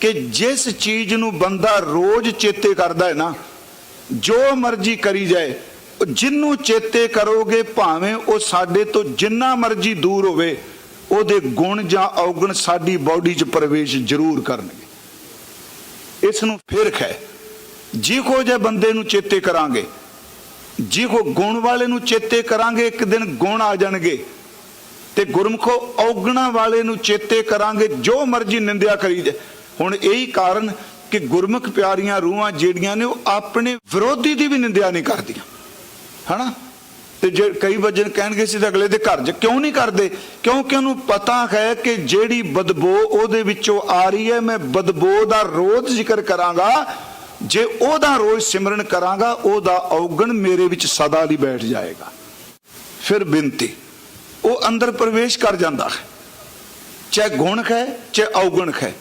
ਕਿ ਜਿਸ ਚੀਜ਼ ਨੂੰ ਬੰਦਾ ਰੋਜ਼ ਚੇਤੇ ਕਰਦਾ ਹੈ ਨਾ, ਜੋ ਮਰਜ਼ੀ ਕਰੀ ਜਾਏ ਉਹ ਜਿੰਨੂੰ ਚੇਤੇ ਕਰੋਗੇ ਭਾਵੇਂ ਉਹ ਸਾਡੇ ਤੋਂ ਜਿੰਨਾ ਮਰਜ਼ੀ ਦੂਰ ਹੋਵੇ, ਉਹਦੇ ਗੁਣ ਜਾਂ ਔਗਣ ਸਾਡੀ ਬਾਡੀ 'ਚ ਪ੍ਰਵੇਸ਼ ਜ਼ਰੂਰ ਕਰਨਗੇ। ਇਸ ਨੂੰ ਫਿਰਕ ਹੈ ਜਿਹੋ ਜੇ ਬੰਦੇ ਨੂੰ ਚੇਤੇ ਕਰਾਂਗੇ, ਜੀ ਜਿਹੋ ਗੁਣ ਵਾਲੇ ਨੂੰ ਚੇਤੇ ਕਰਾਂਗੇ, ਇੱਕ ਦਿਨ ਗੁਣ ਆ ਜਾਣਗੇ, ਤੇ ਗੁਰਮਖੋ ਔਗਣਾ ਵਾਲੇ ਨੂੰ ਚੇਤੇ ਕਰਾਂਗੇ, ਜੋ ਮਰਜ਼ੀ ਨਿੰਦਿਆ ਕਰੀ ਜਾਏ। ਹੁਣ ਇਹੀ ਕਾਰਨ ਕਿ ਗੁਰਮੁਖ ਪਿਆਰੀਆਂ ਰੂਹਾਂ ਜਿਹੜੀਆਂ ਨੇ ਉਹ ਆਪਣੇ ਵਿਰੋਧੀ ਦੀ ਵੀ ਨਿੰਦਿਆ ਨਹੀਂ ਕਰਦੀਆਂ। ਹਨਾ? ਤੇ ਜੇ ਕਈ ਵਜਨ ਕਹਿਣਗੇ ਸੀ ਤਾਂ ਅਗਲੇ ਦੇ ਘਰ 'ਚ ਕਿਉਂ ਨਹੀਂ ਕਰਦੇ? ਕਿਉਂਕਿ ਉਹਨੂੰ ਪਤਾ ਹੈ ਕਿ ਜਿਹੜੀ ਬਦਬੋ ਉਹਦੇ ਵਿੱਚੋਂ ਆ ਰਹੀ ਹੈ, ਮੈਂ ਬਦਬੋ ਦਾ ਰੋਜ਼ ਜ਼ਿਕਰ ਕਰਾਂਗਾ। ਜੇ ਉਹਦਾ ਰੋਜ਼ ਸਿਮਰਨ ਕਰਾਂਗਾ, ਉਹਦਾ ਔਗਣ ਮੇਰੇ ਵਿੱਚ ਸਦਾ ਲਈ ਬੈਠ ਜਾਏਗਾ। ਫਿਰ ਬੇਨਤੀ ਉਹ ਅੰਦਰ ਪ੍ਰਵੇਸ਼ ਕਰ ਜਾਂਦਾ ਹੈ। ਚਾਹੇ ਗੁਣ ਹੈ, ਚਾਹੇ ਔਗਣ ਹੈ।